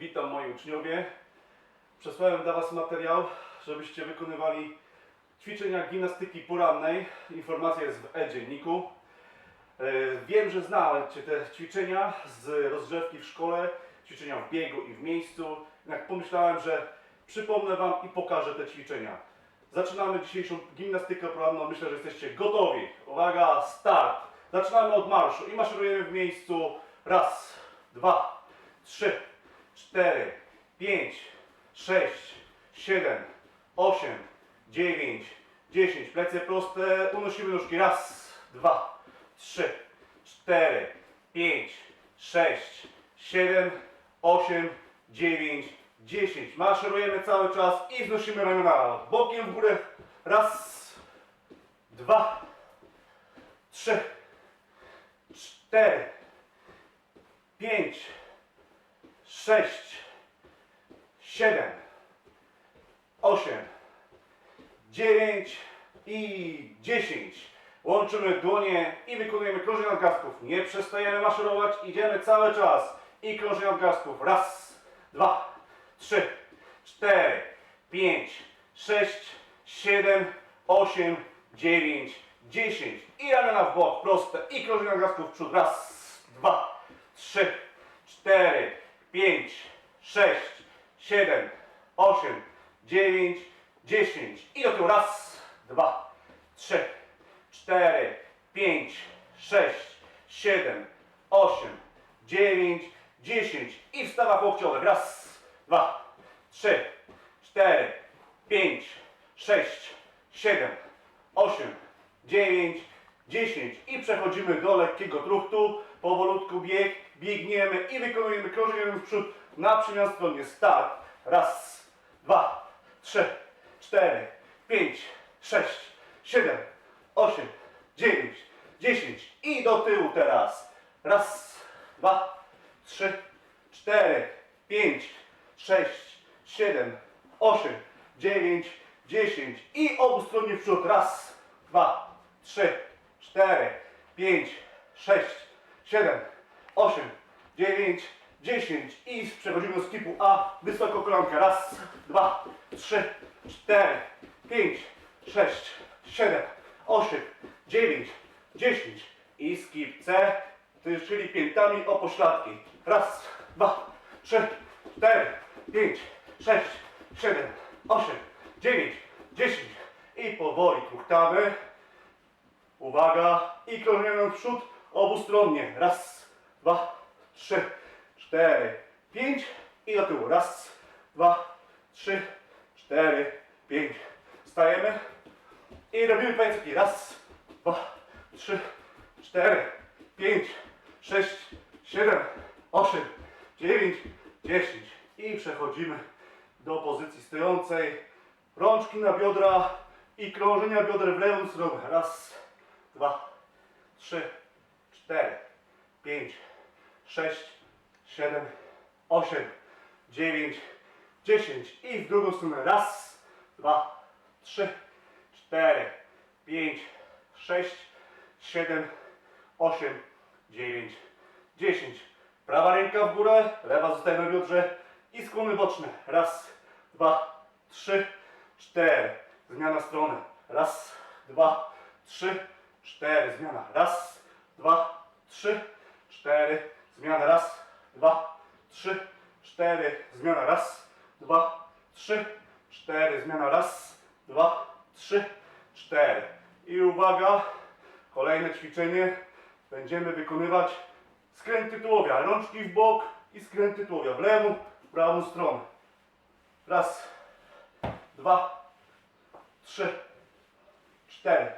Witam moi uczniowie. Przesłałem dla Was materiał, żebyście wykonywali ćwiczenia gimnastyki porannej. Informacja jest w e-dzienniku. E, Wiem, że znacie te ćwiczenia z rozgrzewki w szkole, ćwiczenia w biegu i w miejscu. Jednak pomyślałem, że przypomnę Wam i pokażę te ćwiczenia. Zaczynamy dzisiejszą gimnastykę poranną. Myślę, że jesteście gotowi. Uwaga, start! Zaczynamy od marszu i maszerujemy w miejscu. Raz, dwa, trzy, cztery, pięć, sześć, siedem, osiem, dziewięć, dziesięć. Plecy proste, unosimy nóżki. Raz, dwa, trzy, cztery, pięć, sześć, siedem, osiem, dziewięć, dziesięć. Maszerujemy cały czas i wznosimy ramiona bokiem w górę. Raz, dwa, trzy, cztery, pięć, sześć, siedem, osiem, dziewięć i dziesięć. Łączymy dłonie i wykonujemy krążenie nadgarstków. Nie przestajemy maszerować, idziemy cały czas. I krążenie nadgarstków. Raz, dwa, trzy, cztery, pięć, sześć, siedem, osiem, dziewięć, dziesięć. I ramiona w bok, proste. I krążenie nadgarstków w przód. Raz, dwa, trzy, cztery, pięć, sześć, siedem, osiem, dziewięć, dziesięć. I do tyłu. Raz, dwa, trzy, cztery, pięć, sześć, siedem, osiem, dziewięć, dziesięć. I w stawach. Raz, dwa, trzy, cztery, pięć, sześć, siedem, osiem, dziewięć, dziesięć. I przechodzimy do lekkiego truchtu. Powolutku bieg, biegniemy i wykonujemy krążenie w przód na przemian stronie. Start. Raz, dwa, trzy, cztery, pięć, sześć, siedem, osiem, dziewięć, dziesięć. I do tyłu teraz. Raz, dwa, trzy, cztery, pięć, sześć, siedem, osiem, dziewięć, dziesięć. I obustronnie w przód. Raz, dwa, trzy, cztery, pięć, sześć, siedem, osiem, dziewięć, dziesięć. I przechodzimy do skipu A. Wysoko kolankę. Raz, dwa, trzy, cztery, pięć, sześć, siedem, osiem, dziewięć, dziesięć. I skip C, czyli piętami o pośladki. Raz, dwa, trzy, cztery, pięć, sześć, siedem, osiem, dziewięć, dziesięć. I powoli truchtamy. Uwaga. I krążymy w przód obustronnie. Raz, dwa, trzy, cztery, pięć. I do tyłu. Raz, dwa, trzy, cztery, pięć. Stajemy. I robimy pędzki. Raz, dwa, trzy, cztery, pięć, sześć, siedem, osiem, dziewięć, dziesięć. I przechodzimy do pozycji stojącej. Rączki na biodra i krążenia bioder w lewą stronę. Raz, dwa, trzy, cztery, pięć, sześć, siedem, osiem, dziewięć, dziesięć. I w drugą stronę. Raz, dwa, trzy, cztery, pięć, sześć, siedem, osiem, dziewięć, dziesięć. Prawa ręka w górę, lewa zostaje na biodrze i skłony boczne. Raz, dwa, trzy, cztery. Zmiana strony. Raz, dwa, trzy, cztery. Zmiana. Raz, dwa, trzy, cztery. Zmiana. Raz, dwa, trzy, cztery. Zmiana. Raz, dwa, trzy, cztery. Zmiana. Raz, dwa, trzy, cztery. I uwaga, kolejne ćwiczenie. Będziemy wykonywać skręty tułowia. Rączki w bok i skręty tułowia. W lewą, w prawą stronę. Raz, dwa, trzy, cztery,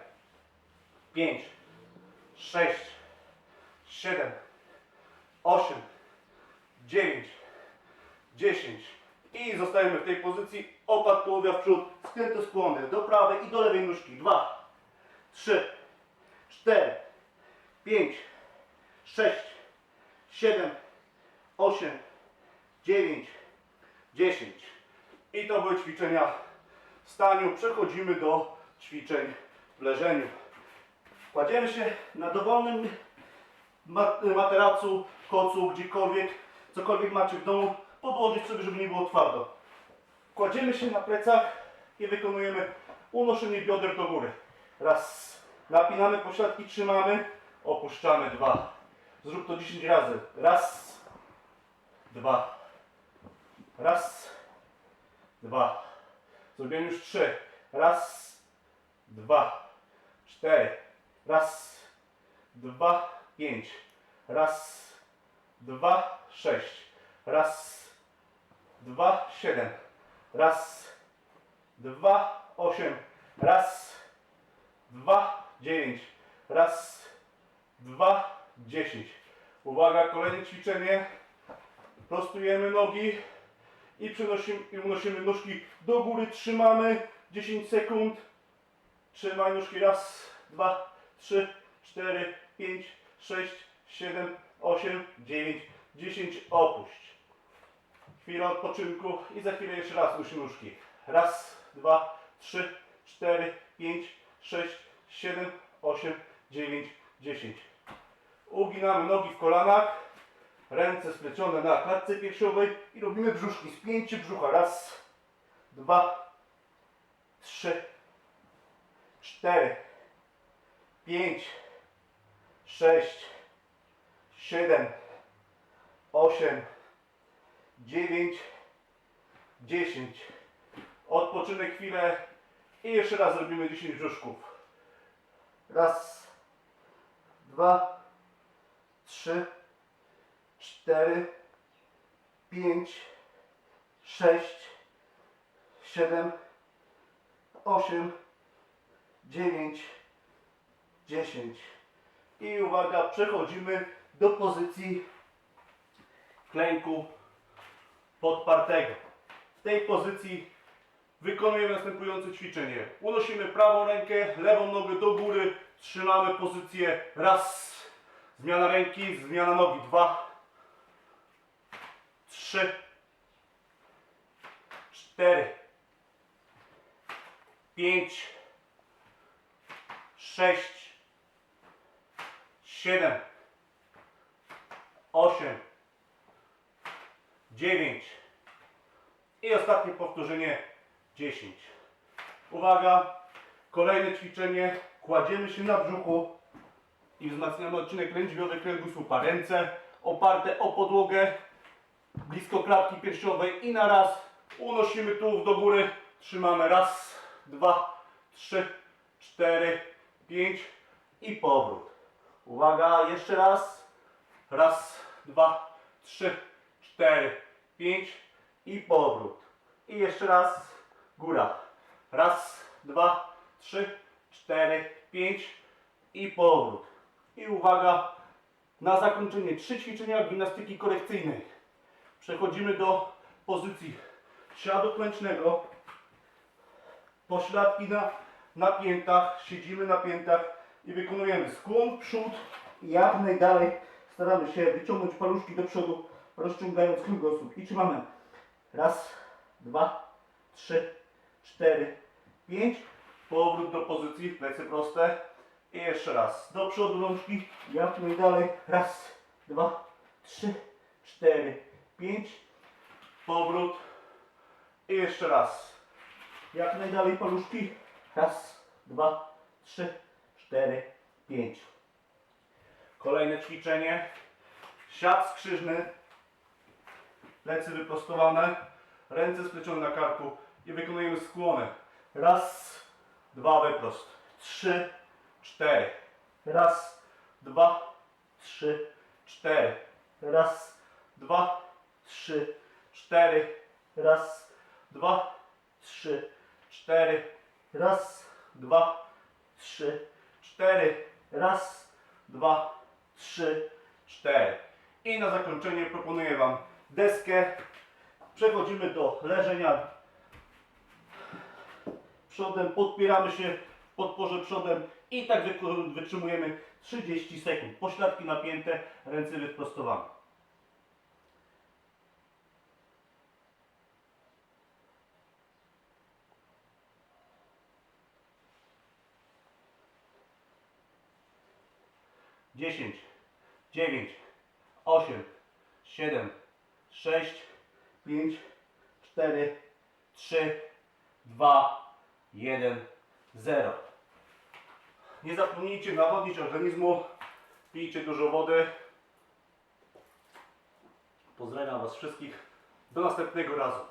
pięć, sześć, siedem, osiem, dziewięć, dziesięć. I zostajemy w tej pozycji. Opat tułowia w przód, skręty skłony do prawej i do lewej nóżki. Dwa, trzy, cztery, pięć, sześć, siedem, osiem, dziewięć, dziesięć. I to były ćwiczenia w staniu. Przechodzimy do ćwiczeń w leżeniu. Kładziemy się na dowolnym ma- materacu, kocu, gdziekolwiek, cokolwiek macie w domu. podłożyć sobie, żeby nie było twardo. Kładziemy się na plecach i wykonujemy unoszenie bioder do góry. Raz. Napinamy pośladki, trzymamy, opuszczamy. Dwa. Zrób to 10 razy. Raz. Dwa. Raz. Dwa. Zrobiłem już trzy. Raz. Dwa. Cztery. Raz. Dwa. Pięć. Raz. Dwa. Sześć. Raz. Dwa. Siedem. Raz. Dwa. Osiem. Raz. Dwa. Dziewięć. Raz. Dwa. Dziesięć. Uwaga, kolejne ćwiczenie. Prostujemy nogi i przenosimy unosimy nóżki do góry, trzymamy 10 sekund. Trzymaj nóżki raz, dwa, trzy, cztery, pięć, sześć, siedem, osiem, dziewięć, dziesięć. Opuść. Chwila odpoczynku i za chwilę jeszcze raz unosi nóżki. Raz, dwa, trzy, cztery, pięć, sześć, siedem, osiem, dziewięć, dziesięć. Uginamy nogi w kolanach. Ręce splecione na klatce piersiowej i robimy brzuszki. Spięcie brzucha. Raz, dwa, trzy, cztery, pięć, sześć, siedem, osiem, dziewięć, dziesięć. Odpoczynek chwilę i jeszcze raz robimy 10 brzuszków. Raz, dwa, trzy, cztery, pięć, sześć, siedem, osiem, dziewięć, dziesięć. I uwaga, przechodzimy do pozycji klęku podpartego. W tej pozycji wykonujemy następujące ćwiczenie. Unosimy prawą rękę, lewą nogę do góry, trzymamy pozycję raz, zmiana ręki, zmiana nogi, dwa, trzy, cztery, pięć, sześć, siedem, osiem, dziewięć i ostatnie powtórzenie dziesięć. Uwaga, kolejne ćwiczenie. Kładziemy się na brzuchu i wzmacniamy odcinek lędźwiowy kręgosłupa. Ręce oparte o podłogę, blisko klatki piersiowej i na raz unosimy tułów do góry. Trzymamy raz, dwa, trzy, cztery, pięć i powrót. Uwaga, jeszcze raz. Raz, dwa, trzy, cztery, pięć i powrót. I jeszcze raz góra. Raz, dwa, trzy, cztery, pięć i powrót. I uwaga, na zakończenie trzy ćwiczenia gimnastyki korekcyjnej. Przechodzimy do pozycji siadu klęcznego. Pośladki na, na piętach, siedzimy na piętach i wykonujemy skłon w przód jak najdalej staramy się wyciągnąć paluszki do przodu, rozciągając kręgosłup. I trzymamy. Raz, dwa, trzy, cztery, pięć. Powrót do pozycji, plecy proste. I jeszcze raz. Do przodu rączki, jak najdalej. Raz, dwa, trzy, cztery, pięć. Powrót. I jeszcze raz. Jak najdalej paluszki. Raz, dwa, trzy, cztery, pięć. Kolejne ćwiczenie. Siad skrzyżny. Plecy wyprostowane. Ręce splecione na karku. I wykonujemy skłony. Raz, dwa, wyprost. Trzy, cztery. Raz, dwa, trzy, cztery. Raz, dwa, trzy, cztery. Raz, dwa, trzy, cztery. Raz, dwa, trzy, cztery. Raz, dwa, trzy, cztery. I na zakończenie proponuję Wam deskę. Przechodzimy do leżenia przodem, podpieramy się w podporze przodem i tak wytrzymujemy 30 sekund. Pośladki napięte, ręce wyprostowane. Dziesięć, dziewięć, osiem, siedem, sześć, 5, 4, 3, 2, 1, 0. Nie zapomnijcie nawodnić organizmu, pijcie dużo wody. Pozdrawiam Was wszystkich. Do następnego razu.